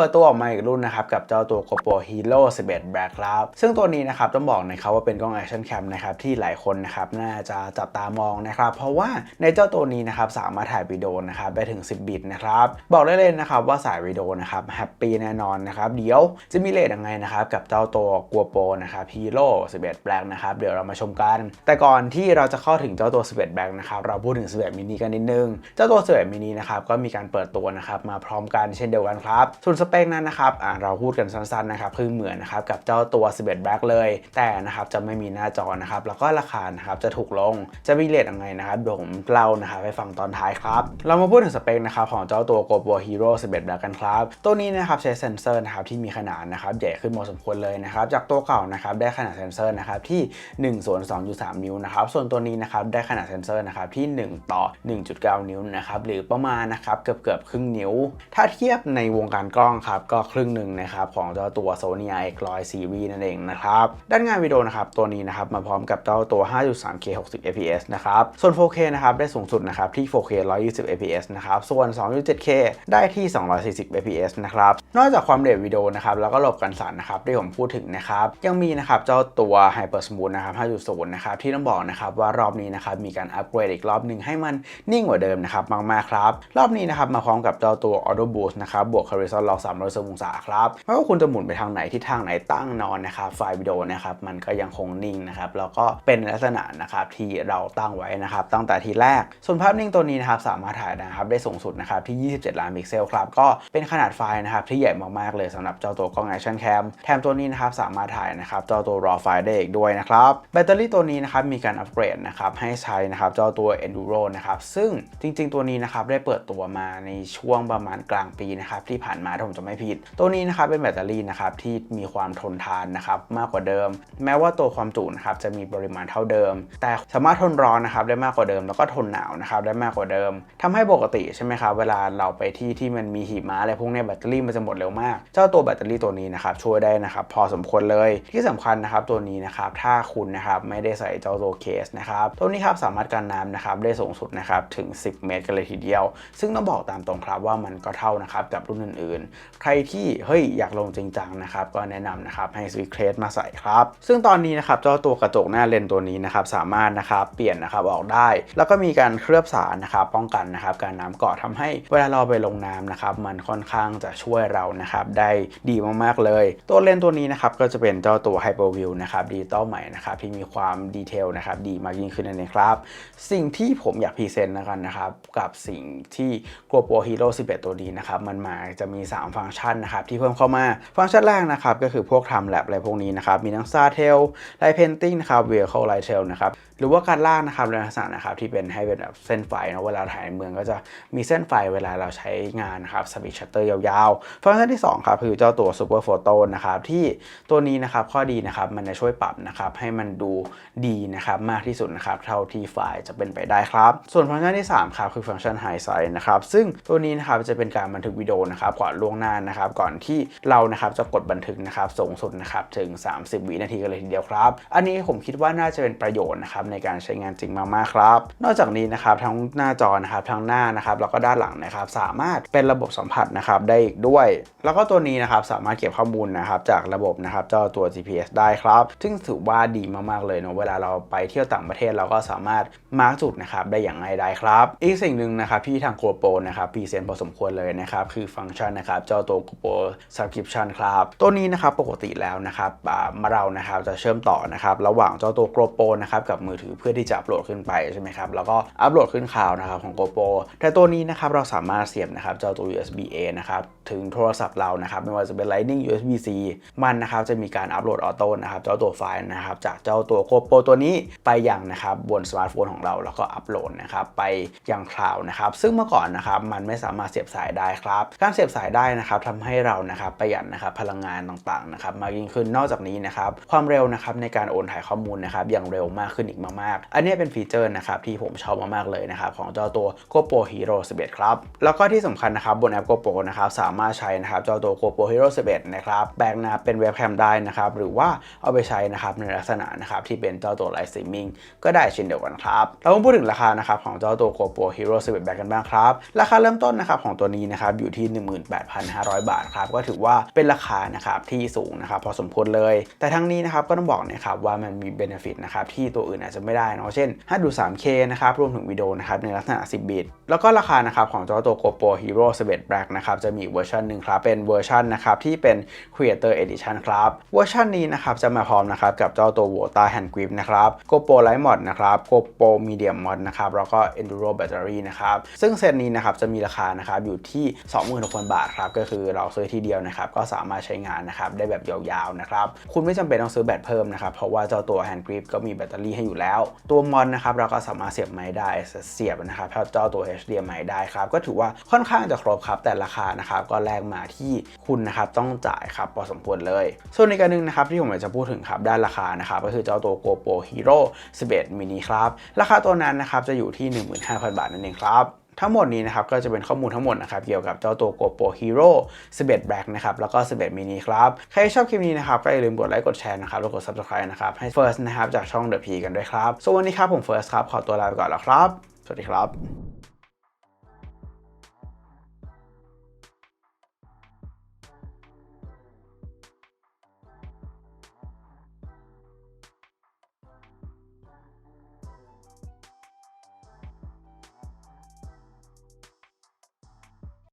ปิดตัวออกมาอีกรุ่นนะครับกับเจ้าตัว GoPro Hero 11 Black ครับซึ่งตัวนี้นะครับต้องบอกนะครับว่าเป็นกล้อง Action Cam นะครับที่หลายคนนะครับน่าจะจับตามองนะครับเพราะว่าในเจ้าตัวนี้นะครับสามารถถ่ายวิดีโอนะครับได้ถึง 10 บิตนะครับบอกได้เลยนะครับว่าสายวิดีโอนะครับแฮปปี้แน่นอนนะครับเดี๋ยวจะมีเลทยังไงนะครับกับเจ้าตัว GoPro นะครับ Hero 11 Black นะครับเดี๋ยวเรามาชมกัน แต่ก่อนที่เราจะเข้าถึงเจ้าตัว 11 Black นะครับเราพูดถึง 11 mini กันนิดนึง เจ้าตัว 11 mini นะครับก็มีการเปิดตัวนะครับมาพร้อมกันเช่นเดียวกันครับส่วนสเปคนั้นนะครับเราพูดกันสั้นๆนะครับคือเหมือนนะครับกับเจ้าตัว 11 Black เลย แต่นะครับจะไม่มีหน้าจอนะครับแล้วก็ราคานะครับจะถูกลงจะมีเลทยังไงนะครับเดี๋ยวผมเล่านะครับให้ฟังตอนท้ายครับ เรามาพูดถึงสเปคนะครับของเจ้าตัว GoPro Hero 11 Black กันครับ ตัวนี้นะครับใช้เซนเซอร์นะครับที่มีขนาดนะครับใหญ่ขึ้นพอสมควรเลยนะครับจากตัวเก่านะครับได้ขนาดเซนเซอร์นะครับที่1ส่วน2.3 นิ้วนะครับส่วนตัวนี้นะครับได้ขนาดเซนเซอร์นะครับที่ 1 ต่อ 1.9 นิ้วนะครับหรือประมาณนะครับเกือบเกือบครึ่งนิ้ว ถ้าเทียบในวงการกล้องครับก็ครึ่งหนึ่งนะครับของเจ้าตัว Sony IX100 Series นั่นเองนะครับด้านงานวิดีโอนะครับตัวนี้นะครับมาพร้อมกับเจ้าตัว 5.3K 60 fps นะครับส่วน 4K นะครับได้สูงสุดนะครับที่ 4K 120 fps นะครับส่วน 2.7K ได้ที่ 240 fps นะครับนอกจากความเร็ววิดีโอนะครับแล้วก็ระบบกันสั่นนะครับที่ผมพูดถึงนะครับยังมีนะครับเจ้าตัว Hyper Smooth นะครับ 5.0 นะครับที่ต้องบอกนะครับว่ารอบนี้นะครับมีการอัปเกรดอีกรอบหนึ่งให้มันนิ่งกว่าเดิมนะครับมากๆครับรอบนี้นะครับมาพร้อมกับเจ้าตัว Auto Boost นะครับบวก Horizon Lock 360องศาครับไม่ว่าคุณจะหมุนไปทางไหนที่ทางไหนตั้งนอนนะครับไฟล์วิดีโอนะครับมันก็ยังคงนิ่งนะครับแล้วก็เป็นลักษณะนะครับที่เราตั้งไว้นะครับตั้งแต่ทีแรก ส่วนภาพนิ่งตัวนี้นะครับสามารถถ่ายนะครับได้สูงสุดนะครับที่ 27 ล้านพิกเซลครับก็เป็นขนาดไฟล์นะครับที่ใหญ่มากๆเลยสำหรับเจ้าตัวกล้อง Action Cam แถมตัวนี้นะครับสามารถถ่ายนะครับเจ้าตัว RAW ไฟล์ได้อีกด้วยนะครับแบตเตอรี่ตัวนี้นะครับมีการอัปเกรดนะครับให้ใช้นะครับเจ้าตัว Enduro นะครับซึ่งจริง ๆ ตัวนี้นะครับได้เปิดตัวมาในช่วงประมาณกลางปีนะครับที่ผ่านมาถ้าผมจะไม่ผิด ตัวนี้นะครับเป็นแบตเตอรี่นะครับที่มีความทนทานนะครับมากกว่าเดิม แม้ว่าตัวความจุนะครับจะมีปริมาณเท่าเดิม แต่สามารถทนร้อนนะครับได้มากกว่าเดิม แล้วก็ทนหนาวนะครับได้มากกว่าเดิมทำให้ปกติใช่ไหมครับเวลาเราไปที่ที่มันมีหิมะอะไรพวกนี้แบตเตอรี่มันจะหมดเร็วมาก เจ้าตัวแบตเตอรี่ตัวนี้นะครับช่วยได้นะครับพอสมควรเลยที่สำคัญนะครับตัวนี้นะครับถ้าคุณนะครับไม่ได้ใส่เจ้าตัวเคสนะครับตัวนี้ครับสามารถกันน้ำนะครับได้สูงสุดนะครับถึง 10 เมตรกันเลยทีเดียว ซึ่งต้องบอกตามตรงครับว่ามันก็เท่านะครับกับรุ่นอื่นๆใครที่เฮ้ยอยากลงจริงจังนะครับก็แนะนำนะครับให้ซื้อเคสมาใส่ครับ ซึ่งตอนนี้นะครับเจ้าตัวกระจกหน้าเลนส์ตัวนี้นะครับสามารถนะครับเปลี่ยนนะครับออกได้ แล้วก็มีการเคลือบสารนะครับป้องกันนะครับการน้ำเกาะทำให้เวลาเราไปลงน้ำนะครับมันค่อนข้างจะช่วยเรานะครับได้ดีมากๆเลย ตัวเลนส์ตัวนี้นะครับก็จะเป็นเจ้าตัว Hyper View นะครับดิจิตอลใหม่นะครับที่มีความดีเทลนะครับดีมากยิ่งขึ้นนั่นเองครับ สิ่งที่ผมอยากพรีเซนต์แล้วกันนะครับกับสิ่งที่ GoPro Hero 11 ตัวนี้นะครับมันมาจะมี 3ฟังก์ชันนะครับที่เพิ่มเข้ามาฟังก์ชันแรกนะครับก็คือพวก Time Lapse อะไรพวกนี้นะครับมีทั้ง Star Tail Light Painting นะครับ Vehicle Light Tail นะครับหรือว่าการลากนะครับในลักษณะนะครับที่เป็นให้เป็นแบบเส้นไฟนะเวลาถ่ายในเมืองก็จะมีเส้นไฟเวลาเราใช้งานนะครับสวิตชัตเตอร์ยาวๆ ฟังก์ชันที่2ครับคือเจ้าตัว Super Photo นะครับที่ตัวนี้นะครับข้อดีนะครับมันจะช่วยปรับนะครับให้มันดูดีนะครับมากที่สุดนะครับเท่าที่ไฟล์จะเป็นไปได้ครับ ส่วนฟังก์ชันที่3ครับคือฟังก์ชัน High Side นะครับซึ่งตัวนี้นะครับจะเป็นการบันทึกวิดีโอนะครับก่อนล่วงน้านะครับ ก่อนที่เรานะครับจะกดบันทึกนะครับสูงสุดนะครับถึง 30 วินาทีกันเลยทีเดียวครับ อันนี้ผมคิดว่าน่าจะเป็นประโยชน์นะครับในการใช้งานจริงมากๆครับ นอกจากนี้นะครับทั้งหน้าจอนะครับทั้งหน้านะครับแล้วก็ด้านหลังนะครับสามารถเป็นระบบสัมผัสนะครับได้อีกด้วย แล้วก็ตัวนี้นะครับสามารถเก็บข้อมูลนะครับจากระบบนะครับเจ้าตัว GPS ได้ครับ ซึ่งถือว่าดีมากๆเลยเนาะเวลาเราไปเที่ยวต่างประเทศเราก็สามารถมาร์กจุดนะครับได้อย่างง่ายดายครับ อีกสิ่งหนึ่งนะครับที่ทาง GoPro นะครับพรีเซนต์พอสมควรเลยนะครับคือฟังก์ชันนะครับเจ้าตัว Google Subscription ครับตัวนี้นะครับปกติแล้วนะครับมาเรานะครับจะเชื่อมต่อนะครับระหว่างเจ้าตัว GoPro นะครับกับมือถือเพื่อที่จะอัปโหลดขึ้นไปใช่ไหมครับแล้วก็อัปโหลดขึ้นข่าวนะครับของ GoPro แต่ตัวนี้นะครับเราสามารถเสียบนะครับเจ้าตัว USB A นะครับ ถึงโทรศัพท์เรานะครับไม่ว่าจะเป็น Lightning USB C มันนะครับจะมีการอัปโหลดออโต้นะครับเจ้าตัวไฟล์นะครับจากเจ้าตัว GoPro ตัวนี้ไปยังนะครับบนสมาร์ทโฟนของเราแล้วก็อัปโหลดนะครับไปยังคลาวด์นะครับซึ่งเมื่อก่อนนะครับมันไม่สามารถเสียบสายได้ครับการเสียบสายได้นะครับทำให้เรานะครับประหยัดนะครับพลังงานต่างๆนะครับมากยิ่งขึ้นนอกจากนี้นะครับความเร็วนะครับในการโอนถ่ายข้อมูลนะครับอย่างเร็วมากขึ้นอีกมากๆ อันนี้เป็นฟีเจอร์นะครับที่ผมชอบมากๆเลยนะครับของเจ้าตัว GoPro Hero 11 ครับ แล้วก็ที่สำคัญนะครับบนแอป GoPro นะครับสามามารถใช้นะครับเจ้าตัว GoPro Hero 11 นะครับแบกนะเป็นเว็บแคมได้นะครับหรือว่าเอาไปใช้นะครับในลักษณะนะครับที่เป็นเจ้าตัวไลฟ์สตรีมมิ่งก็ได้เช่นเดียวกันครับเรามาพูดถึงราคานะครับของเจ้าตัว GoPro Hero 11 แบกกันบ้างครับราคาเริ่มต้นนะครับของตัวนี้นะครับอยู่ที่ 18,500 บาทครับก็ถือว่าเป็นราคานะครับที่สูงนะครับพอสมควรเลย แต่ทั้งนี้นะครับก็ต้องบอกนะครับว่ามันมีเบนฟิตนะครับที่ตัวอื่นอาจจะไม่ได้นะเช่นให้ดู 3K นะครับรวมถึงวิดีโอนะครับในลักษณะ 10 บิต แล้วก็ราคานะครับของเจ้าตัว GoPro Hero 11 Black นะครับจะมีเวอร์ชันหนึ่งครับ เป็นเวอร์ชันนะครับที่เป็น Creator Edition ครับ เวอร์ชันนี้นะครับจะมาพร้อมนะครับกับเจ้าตัว Vota Hand Grip นะครับ GoPro Light Mod นะครับ GoPro Medium Mod นะครับแล้วก็ Enduro Battery นะครับ ซึ่งเซตนี้นะครับจะมีราคานะครับอยู่ที่ 26,000 บาทครับ ก็คือเราซื้อทีเดียวนะครับ ก็สามารถใช้งานนะครับได้แบบยาวๆนะครับ คุณไม่จำเป็นต้องซื้อแบตเพิ่มนะครับ เพราะว่าเจ้าตัว Hand Grip ก็มีแบตเตอรี่ให้อยู่แล้ว ตัวมอนนะครับเราก็สามารถเสียบไม้ได้เสียบนะครับเจ้าตัว HDMI ได้ครับก็ถือว่าค่อนข้างจะครบครับแต่ราคานะครับก็แลกมาที่คุณนะครับต้องจ่ายครับพอสมควรเลย ส่วนในการหนึงนะครับที่ผมอยากจะพูดถึงครับด้านราคานะครับก็คือเจ้าตัว GoPro Hero 11 mini ครับราคาตัวนั้นนะครับจะอยู่ที่ 15,000 บาทนั่นเองครับทั้งหมดนี้นะครับก็จะเป็นข้อมูลทั้งหมดนะครับเกี่ยวกับเจ้าตัว GoPro Hero 11 Black นะครับแล้วก็ 11 mini ครับใครชอบคลิปนี้นะครับก็อย่าลืมกดไลค์กดแชร์นะครับแล้วกด subscribe นะครับให้ First นะครับจากช่อง The P กันด้วยครับส่วนวันนี้ครับผม First ครับขอตัวลาไปก่อนแล้วครับ สวัสดีครับ